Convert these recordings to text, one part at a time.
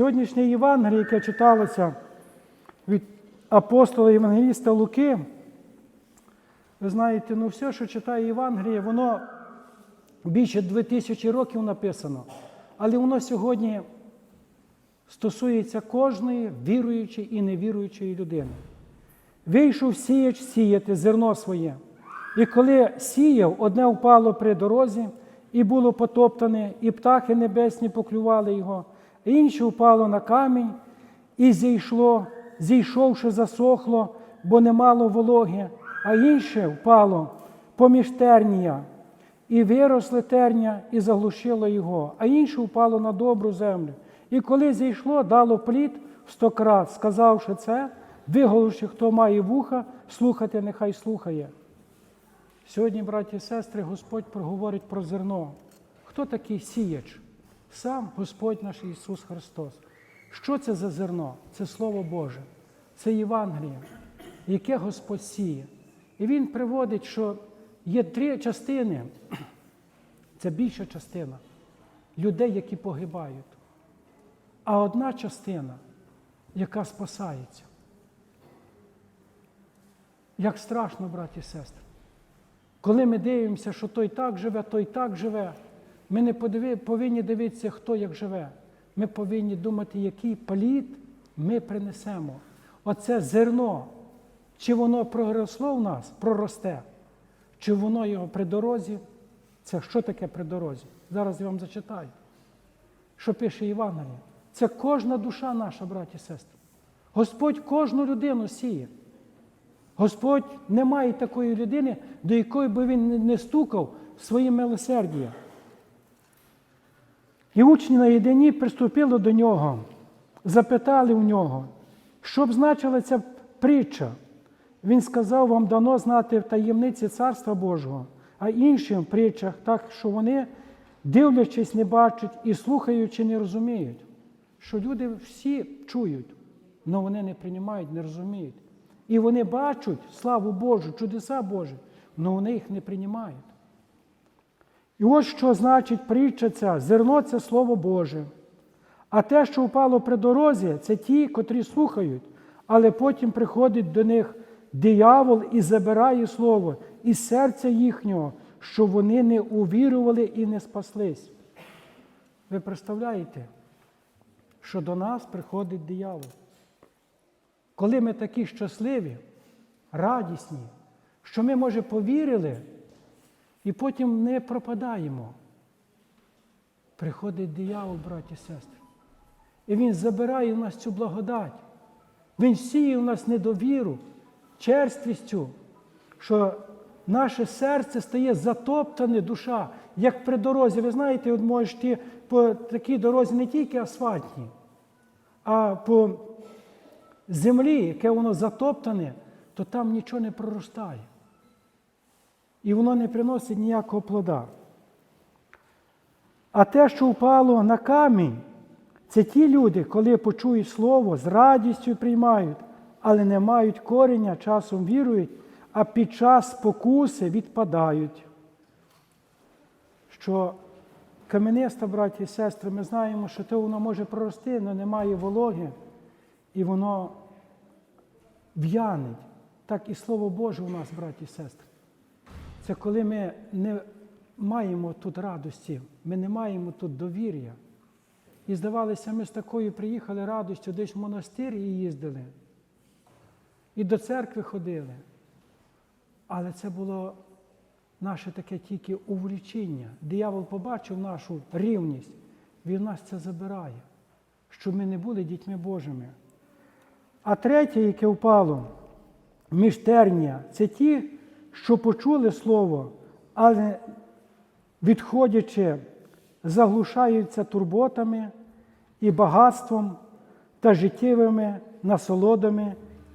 Сьогоднішнє Євангеліє, яке читалося від апостола Євангеліста Луки, ви знаєте, ну все, що читає Євангеліє, воно більше 2000 років написано, але воно сьогодні стосується кожної віруючої і невіруючої людини. Вийшов сіяч сіяти зерно своє. І коли сіяв, одне впало при дорозі, і було потоптане, і птахи небесні поклювали його, інше впало на камінь, і зійшло, зійшовши, засохло, бо не мало вологи, а інше впало поміж тернія, і виросли терня, і заглушило його, а інше впало на добру землю. І коли зійшло, дало плід в стократ, сказавши це, виголоши, хто має вуха, слухати, нехай слухає. Сьогодні, браті і сестри, Господь проговорить про зерно. Хто такий сіяч? Сам Господь наш Ісус Христос. Що це за зерно? Це Слово Боже, це Євангеліє, яке Господь сіє. І Він приводить, що є три частини. Це більша частина людей, які погибають. А одна частина, яка спасається. Як страшно, браті і сестри. Коли ми дивимося, що той так живе, той так живе, ми не повинні дивитися, хто як живе. Ми повинні думати, який плід ми принесемо. Оце зерно, чи воно проросло в нас, проросте, чи воно його при дорозі. Це що таке при дорозі? Зараз я вам зачитаю. Що пише Євангеліє? Це кожна душа наша, браті і сестри. Господь кожну людину сіє. Господь не має такої людини, до якої би він не стукав своїм милосердієм. І учні на єдині приступили до нього, запитали у нього, що б значила ця притча. Він сказав, вам дано знати в таємниці Царства Божого, а іншим в притчах, так що вони, дивлячись, не бачать і слухаючи, не розуміють. Що люди всі чують, але вони не приймають, не розуміють. І вони бачать славу Божу, чудеса Божі, але вони їх не приймають. І ось що значить притча ця, зерно це Слово Боже. А те, що впало при дорозі, це ті, котрі слухають, але потім приходить до них диявол і забирає слово із серця їхнього, що вони не увірували і не спаслись. Ви представляєте, що до нас приходить диявол? Коли ми такі щасливі, радісні, що ми, може, повірили і потім не пропадаємо. Приходить диявол, браті і сестри. І він забирає у нас цю благодать. Він сіє у нас недовіру, черствістю, що наше серце стає затоптане душа, як при дорозі. Ви знаєте, от можеш ти по такій дорозі не тільки асфальтній, а по землі, яке воно затоптане, то там нічого не проростає. І воно не приносить ніякого плода. А те, що впало на камінь, це ті люди, коли почують слово, з радістю приймають, але не мають корення, часом вірують, а під час спокуси відпадають. Що камениста, браті і сестри, ми знаємо, що то воно може прорости, але немає вологи, і воно в'янить. Так і Слово Боже у нас, браті і сестри. Це коли ми не маємо тут радості, ми не маємо тут довір'я. І здавалося, ми з такою приїхали радістю, десь в монастир і їздили, і до церкви ходили. Але це було наше таке тільки увлічення. Диявол побачив нашу рівність, він нас це забирає, щоб ми не були дітьми Божими. А третє, яке впало, міжтернія, це ті, що почули Слово, але відходячи, заглушаються турботами і багатством та життєвими насолодами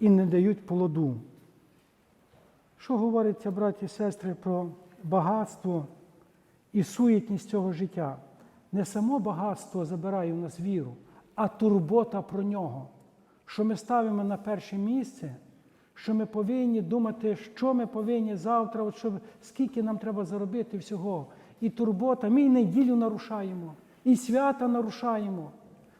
і не дають плоду. Що говориться, браті і сестри, про багатство і суєтність цього життя? Не само багатство забирає у нас віру, а турбота про нього. Що ми ставимо на перше місце, що ми повинні думати, що ми повинні завтра, от щоб, скільки нам треба заробити всього. І турбота, ми і неділю нарушаємо, і свята нарушаємо.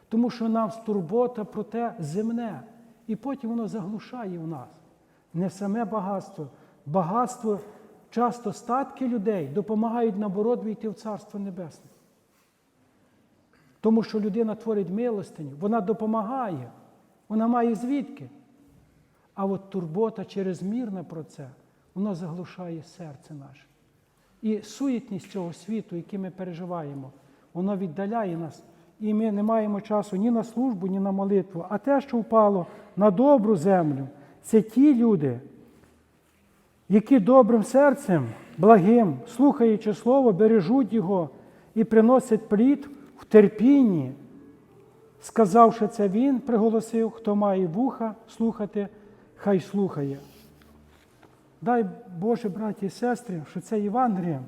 Тому що нам турбота про те земне. І потім воно заглушає в нас. Не саме багатство. Багатство, часто статки людей допомагають наоборот війти в Царство Небесне. Тому що людина творить милостиню, вона допомагає, вона має звідки. А от турбота чрезмірна про це, воно заглушає серце наше. І суєтність цього світу, який ми переживаємо, воно віддаляє нас. І ми не маємо часу ні на службу, ні на молитву. А те, що впало на добру землю, це ті люди, які добрим серцем, благим, слухаючи Слово, бережуть його і приносять плід в терпінні. Сказавши це, він приголосив, хто має вуха слухати, хай слухає. Дай Боже, браті і сестри, що це Євангеліє.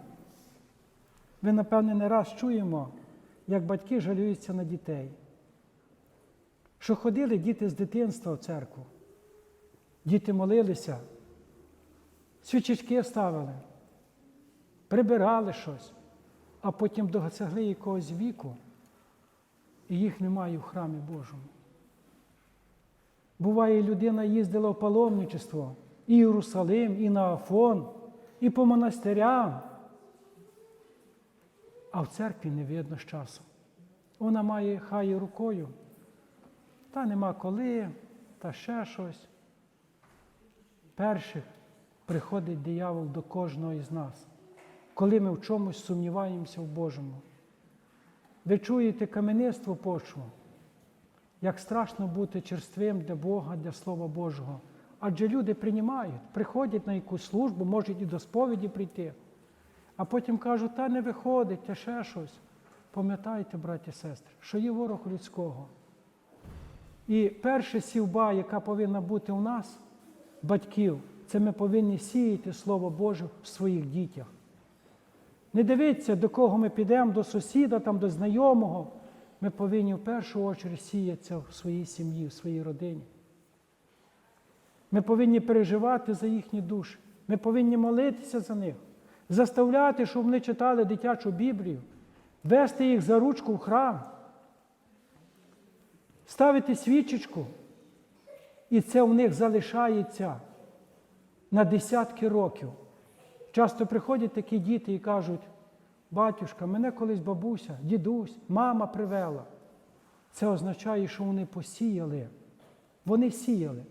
Ви, напевне, не раз чуємо, як батьки жалюються на дітей. Що ходили діти з дитинства в церкву, діти молилися, свічечки ставили, прибирали щось, а потім досягли якогось віку, і їх немає в храмі Божому. Буває, людина їздила в паломничество і Єрусалим, і на Афон, і по монастирям. А в церкві не видно з часу. Вона має хай рукою, та нема коли, та ще щось. Перше приходить диявол до кожного із нас, коли ми в чомусь сумніваємося в Божому. Ви чуєте каменництво почву, як страшно бути черствим для Бога, для Слова Божого. Адже люди приймають, приходять на якусь службу, можуть і до сповіді прийти, а потім кажуть, та не виходить, та ще щось. Пам'ятайте, браті і сестри, що є ворог людського. І перша сівба, яка повинна бути у нас, батьків, це ми повинні сіяти Слово Боже в своїх дітях. Не дивіться, до кого ми підемо, до сусіда, там, до знайомого. Ми повинні в першу чергу сіятися в своїй сім'ї, в своїй родині. Ми повинні переживати за їхні душі. Ми повинні молитися за них, заставляти, щоб вони читали дитячу Біблію, вести їх за ручку в храм, ставити свічечку. І це в них залишається на десятки років. Часто приходять такі діти і кажуть, батюшка, мене колись бабуся, дідусь, мама привела. Це означає, що вони посіяли. Вони сіяли,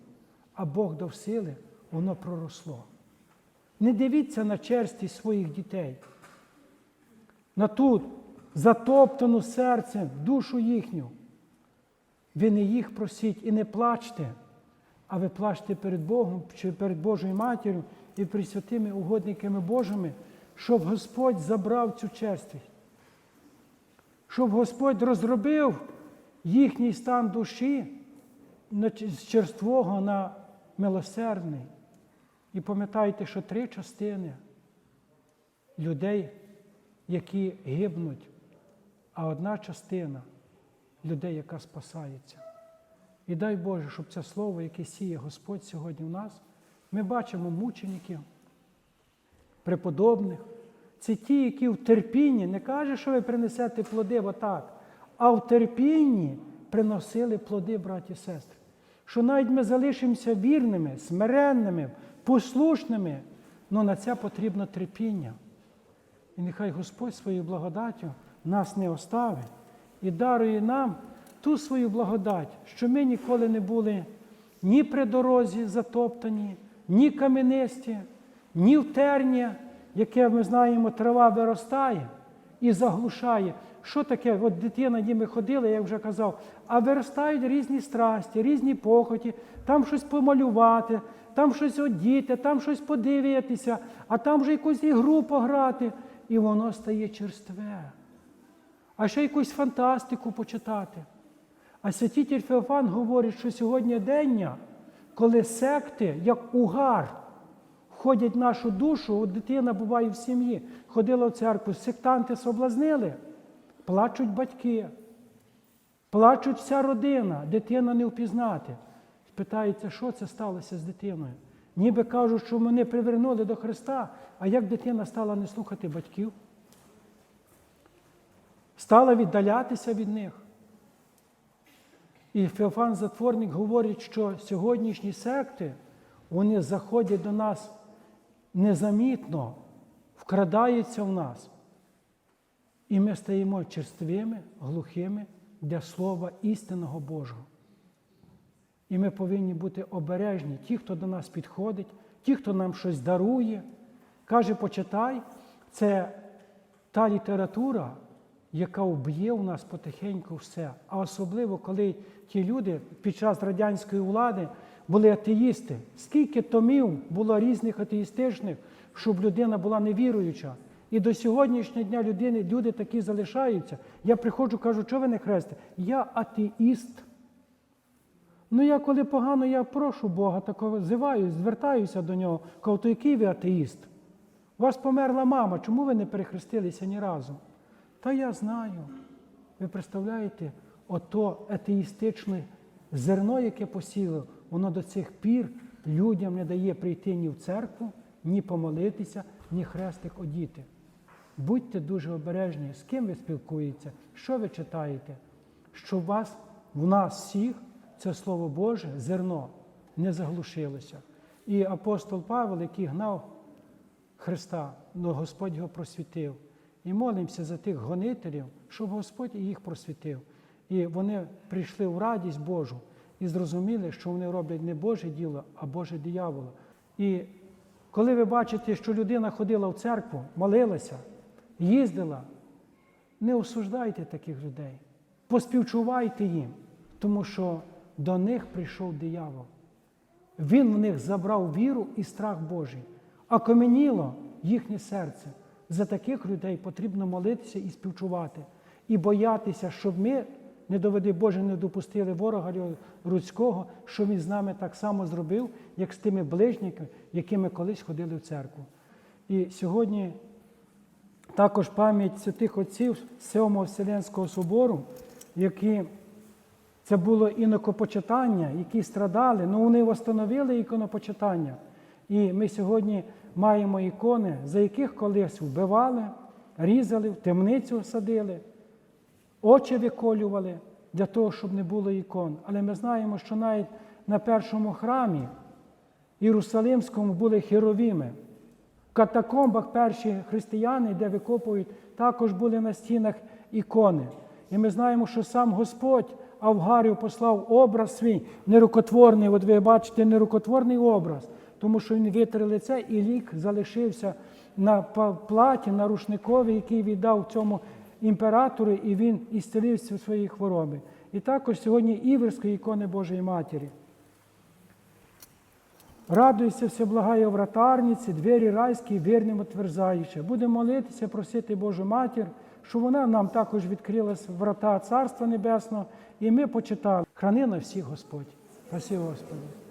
а Бог дав сили, воно проросло. Не дивіться на черствість своїх дітей, на ту затоптану серцем душу їхню. Ви не їх просіть і не плачте, а ви плачте перед Богом чи перед Божою матір'ю і перед святими угодниками Божими, щоб Господь забрав цю черствість, щоб Господь розробив їхній стан душі з черствого на милосердний. І пам'ятайте, що три частини людей, які гибнуть, а одна частина людей, яка спасається. І дай Боже, щоб це слово, яке сіє Господь сьогодні в нас, ми бачимо мучеників, преподобних. Це ті, які в терпінні, не каже, що ви принесете плоди отак, а в терпінні приносили плоди, браті і сестри. Що навіть ми залишимося вірними, смиренними, послушними, але на це потрібно терпіння. І нехай Господь своєю благодаттю нас не оставить і дарує нам ту свою благодать, що ми ніколи не були ні при дорозі затоптані, ні каменисті, ні в терні, яке ми знаємо, трава виростає і заглушає. Що таке? От дитина, де ми ходили, я вже казав, а виростають різні страсті, різні похоті, там щось помалювати, там щось одіти, там щось подивитися, а там вже якусь ігру пограти, і воно стає черстве. А ще якусь фантастику почитати. А святитель Феофан говорить, що сьогодні дення, коли секти, як угар, входять в нашу душу, от дитина буває в сім'ї, ходила в церкву, сектанти соблазнили, плачуть батьки, плачуть вся родина, дитина не впізнати. Питається, що це сталося з дитиною. Ніби кажуть, що мене привернули до Христа, а як дитина стала не слухати батьків, стала віддалятися від них. І Феофан Затворник говорить, що сьогоднішні секти вони заходять до нас незамітно, вкрадаються в нас. І ми стаємо черствими, глухими для слова істинного Божого. І ми повинні бути обережні, ті, хто до нас підходить, ті, хто нам щось дарує. Каже, почитай, це та література, яка вб'є у нас потихеньку все. А особливо, коли ті люди під час радянської влади були атеїсти. Скільки томів було різних атеїстичних, щоб людина була невіруюча. І до сьогоднішнього дня людини, люди такі залишаються. Я приходжу, кажу, що ви не хресте? Я атеїст. Ну, я коли погано, я прошу Бога, такого зиваю, звертаюся до нього. Кажу, то який ви атеїст? У вас померла мама, чому ви не перехрестилися ні разу? Та я знаю. Ви представляєте, ото атеїстичне зерно, яке посіло, воно до цих пір людям не дає прийти ні в церкву, ні помолитися, ні хрестик одіти. Будьте дуже обережні, з ким ви спілкуєтеся, що ви читаєте, щоб вас, в нас всіх, це Слово Боже, зерно не заглушилося. І апостол Павел, який гнав Христа, ну Господь його просвітив. І молимося за тих гонителів, щоб Господь їх просвітив. І вони прийшли в радість Божу і зрозуміли, що вони роблять не Боже діло, а Боже дияволо. І коли ви бачите, що людина ходила в церкву, молилася, їздила, не осуждайте таких людей, поспівчувайте їм, тому що до них прийшов диявол. Він в них забрав віру і страх Божий, а каменіло їхнє серце. За таких людей потрібно молитися і співчувати, і боятися, щоб ми, не доведи Боже, не допустили ворога людського, що він з нами так само зробив, як з тими ближниками, якими колись ходили в церкву. І сьогодні також пам'ять святих отців Сьомого Вселенського собору, які це було інокопочитання, які страдали, але вони встановили іконопочитання. І ми сьогодні маємо ікони, за яких колись вбивали, різали, в темницю садили, очі виколювали для того, щоб не було ікон. Але ми знаємо, що навіть на першому храмі Єрусалимському були херовіми. В катакомбах перші християни, де викопують, також були на стінах ікони. І ми знаємо, що сам Господь Авгарію послав образ свій нерукотворний. От ви бачите нерукотворний образ, тому що він витер лице і лік залишився на платі, на рушникові, який віддав цьому імператору, і він ісцелився у своїй хворобі. І також сьогодні Іверської ікони Божої Матері. Радуйся, все благає вратарниці, двері райські вірним отверзаючи. Будемо молитися, просити Божу Матір, щоб вона нам також відкрила врата Царства Небесного, і ми почитали. Храни на всіх Господь. Спасибо, Господи.